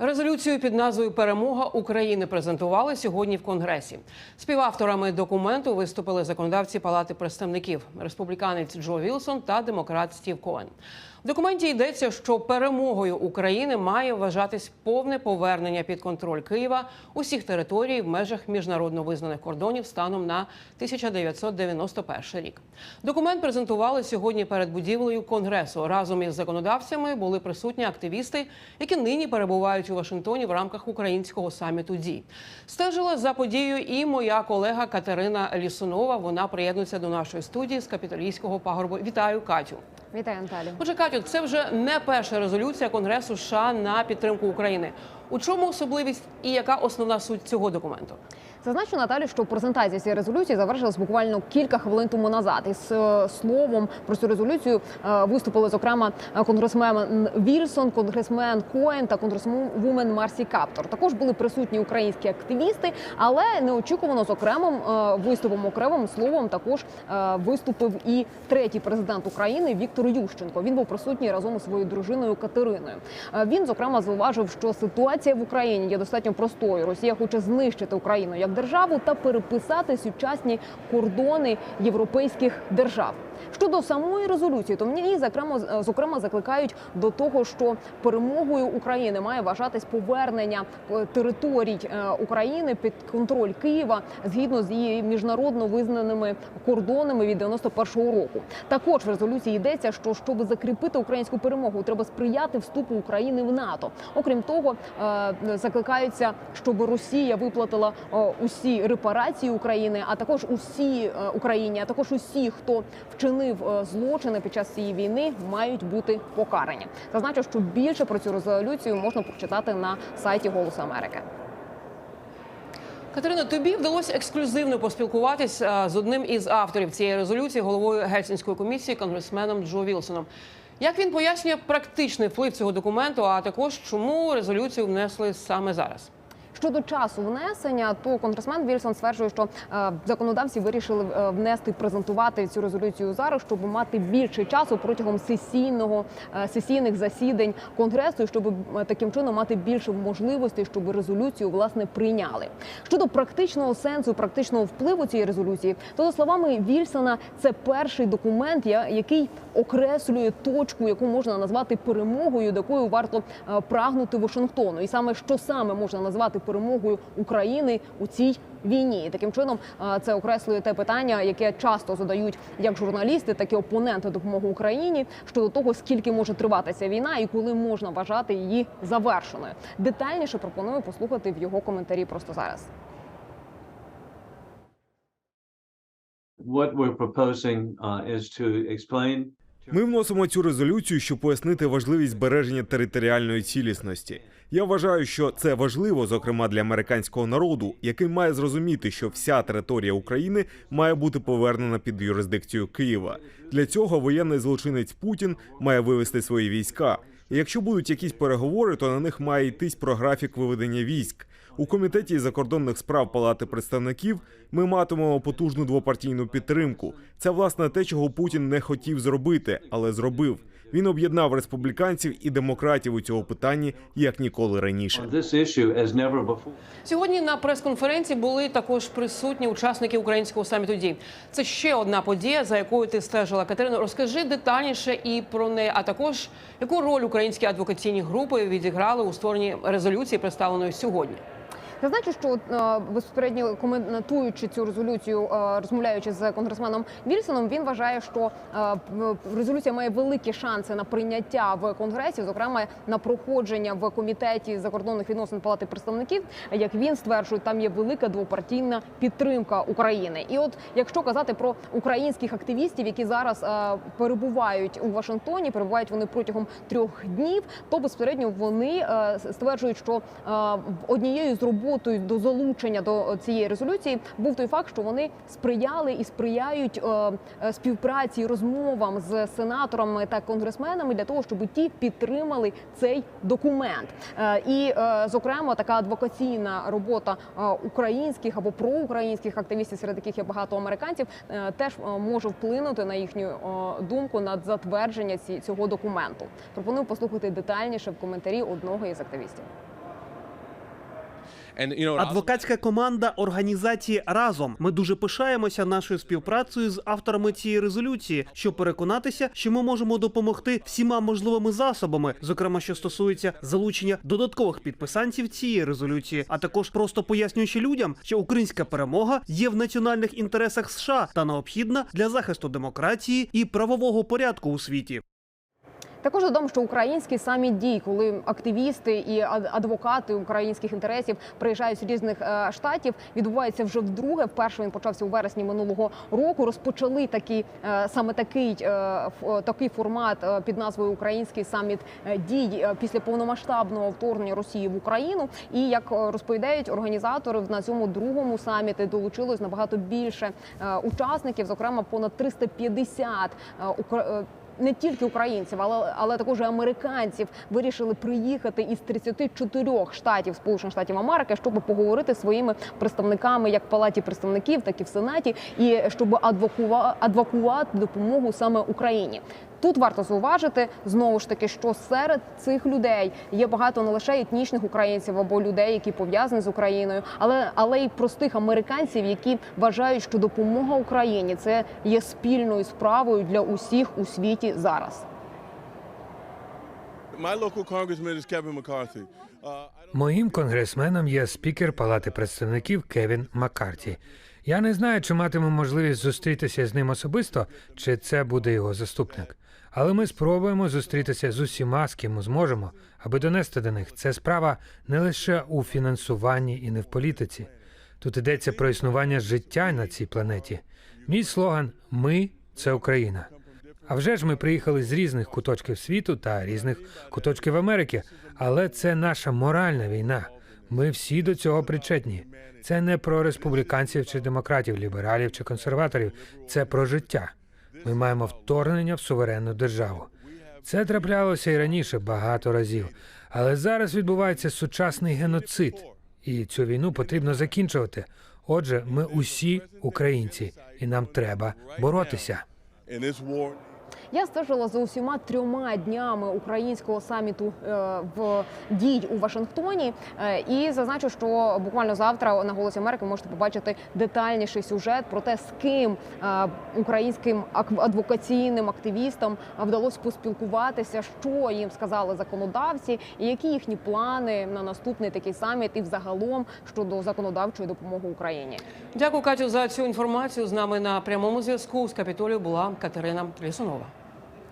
Резолюцію під назвою Перемога України презентували сьогодні в Конгресі. Співавторами документу виступили законодавці Палати представників республіканець Джо Вілсон та демократ Стів Коен. В документі йдеться, що перемогою України має вважатись повне повернення під контроль Києва усіх територій в межах міжнародно визнаних кордонів станом на 1991 рік. Документ презентували сьогодні перед будівлею конгресу. Разом із законодавцями були присутні активісти, які нині перебувають у Вашингтоні в рамках українського саміту дій. Стежила за подією і моя колега Катерина Лісунова. Вона приєднується до нашої студії з капітолійського пагорбу. Вітаю, Катю. Вітаю, Наталі. Отже, Катю, це вже не перша резолюція Конгресу США на підтримку України. У чому особливість і яка основна суть цього документу? Зазначу Наталі, що презентація цієї резолюції завершилась буквально кілька хвилин тому назад. Із е, словом про цю резолюцію е, виступили зокрема е, конгресмен Вільсон, конгресмен Коен та конгресвумен Марсі Каптор. Також були присутні українські активісти, але неочікувано з окремим виступом, окремим словом також виступив і третій президент України Віктор Ющенко. Він був присутній разом із своєю дружиною Катериною. Він зокрема зауважив, що ситуація в Україні є достатньо простою. Росія хоче знищити Україну як державу та переписати сучасні кордони європейських держав. Щодо самої резолюції, то мені зокрема зокрема закликають до того, що перемогою України має вважатись повернення е, територій е, України під контроль Києва згідно з її міжнародно визнаними кордонами від 91-го року. Також в резолюції йдеться, що щоб закріпити українську перемогу, треба сприяти вступу України в НАТО. Окрім того, е, закликаються, щоб Росія виплатила усі репарації України, а також усі Україні, а також усі, хто вчинив е, злочини під час цієї війни, мають бути покарані. Зазначу, що більше про цю резолюцію можна прочитати на сайті Голосу Америки. Катерина, тобі вдалося ексклюзивно поспілкуватися з одним із авторів цієї резолюції, головою гельсінської комісії, конгресменом Джо Вілсоном. Як він пояснює практичний вплив цього документу, а також чому резолюцію внесли саме зараз? Щодо часу внесення, то конгресмен Вільсон стверджує, що е, законодавці вирішили е, внести презентувати цю резолюцію зараз, щоб мати більше часу протягом сесійного е, сесійних засідань конгресу, щоб таким чином мати більше можливостей, щоб резолюцію власне прийняли. Щодо практичного сенсу, практичного впливу цієї резолюції, то за словами Вільсона, це перший документ, який окреслює точку, яку можна назвати перемогою, до якої варто е, прагнути Вашингтону, і саме що саме можна назвати перемогою України у цій війні. І таким чином е, це окреслює те питання, яке часто задають як журналісти, так і опоненти допомоги Україні щодо того, скільки може тривати ця війна і коли можна вважати її завершеною. Детальніше пропоную послухати в його коментарі просто зараз. What we're proposing uh, is to explain Ми вносимо цю резолюцію, щоб пояснити важливість збереження територіальної цілісності. Я вважаю, що це важливо, зокрема для американського народу, який має зрозуміти, що вся територія України має бути повернена під юрисдикцію Києва. Для цього воєнний злочинець Путін має вивести свої війська. І якщо будуть якісь переговори, то на них має йтись про графік виведення військ. У комітеті закордонних справ Палати представників ми матимемо потужну двопартійну підтримку. Це власне те, чого Путін не хотів зробити, але зробив. Він об'єднав республіканців і демократів у цьому питанні як ніколи раніше. Сьогодні на прес-конференції були також присутні учасники українського саміту дій. Це ще одна подія, за якою ти стежила. Катерина, розкажи детальніше і про неї, а також яку роль українські адвокаційні групи відіграли у створенні резолюції, представленої сьогодні. Зазначу, що е, безпосередньо коментуючи цю резолюцію, е, розмовляючи з конгресменом Вільсоном, він вважає, що е, резолюція має великі шанси на прийняття в конгресі, зокрема на проходження в комітеті закордонних відносин палати представників. Як він стверджує, там є велика двопартійна підтримка України. І от якщо казати про українських активістів, які зараз перебувають у Вашингтоні, перебувають вони протягом трьох днів, то безпосередньо вони стверджують, що однією з роботою до залучення до цієї резолюції був той факт, що вони сприяли і сприяють е, е, співпраці розмовам з сенаторами та конгресменами для того, щоб ті підтримали цей документ. Е, І, е, зокрема, така адвокаційна робота е, українських або проукраїнських активістів, серед яких є багато американців, е, теж е, може вплинути на їхню е, думку на затвердження цього документу. Пропоную послухати детальніше в коментарі одного із активістів. Адвокатська команда організації разом. Ми дуже пишаємося нашою співпрацею з авторами цієї резолюції, щоб переконатися, що ми можемо допомогти всіма можливими засобами, зокрема, що стосується залучення додаткових підписантів цієї резолюції, а також просто пояснюючи людям, що українська перемога є в національних інтересах США та необхідна для захисту демократії і правового порядку у світі. Також додам, що український саміт дій, коли активісти і ад- адвокати українських інтересів приїжджають з різних е, штатів, відбувається вже вдруге. Вперше він почався у вересні минулого року. Розпочали такий е, саме такий е, такий формат під назвою Український саміт дій після повномасштабного вторгнення Росії в Україну. І як розповідають організатори, на цьому другому саміті долучилось набагато більше учасників, зокрема понад 350 е, укра- е, не тільки українців, але але також і американців вирішили приїхати із 34 штатів Сполучених Штатів Америки, щоб поговорити зі своїми представниками як в палаті представників, так і в сенаті, і щоб адвокува- адвокувати допомогу саме Україні. Тут варто зауважити знову ж таки, що серед цих людей є багато не лише етнічних українців або людей, які пов'язані з Україною, але але й простих американців, які вважають, що допомога Україні це є спільною справою для усіх у світі зараз. Uh, Моїм конгресменом є спікер Палати представників Кевін Маккарті. Я не знаю, чи матиму можливість зустрітися з ним особисто, чи це буде його заступник. Але ми спробуємо зустрітися з усіма, з ким зможемо, аби донести до них. Це справа не лише у фінансуванні і не в політиці. Тут йдеться про існування життя на цій планеті. Мій слоган Ми це Україна. А вже ж ми приїхали з різних куточків світу та різних куточків Америки, але це наша моральна війна. Ми всі до цього причетні. Це не про республіканців чи демократів, лібералів чи консерваторів. Це про життя. Ми маємо вторгнення в суверенну державу. Це траплялося і раніше багато разів, але зараз відбувається сучасний геноцид, і цю війну потрібно закінчувати. Отже, ми усі українці, і нам треба боротися. Я стежила за усіма трьома днями українського саміту е, в дій у Вашингтоні Е, і зазначу, що буквально завтра на голосі Америки можете побачити детальніший сюжет про те, з ким е, українським адвокаційним активістам вдалося поспілкуватися, що їм сказали законодавці, і які їхні плани на наступний такий саміт, і взагалом щодо законодавчої допомоги Україні. Дякую, Катю, за цю інформацію. З нами на прямому зв'язку з Капітолію була Катерина Лісунова.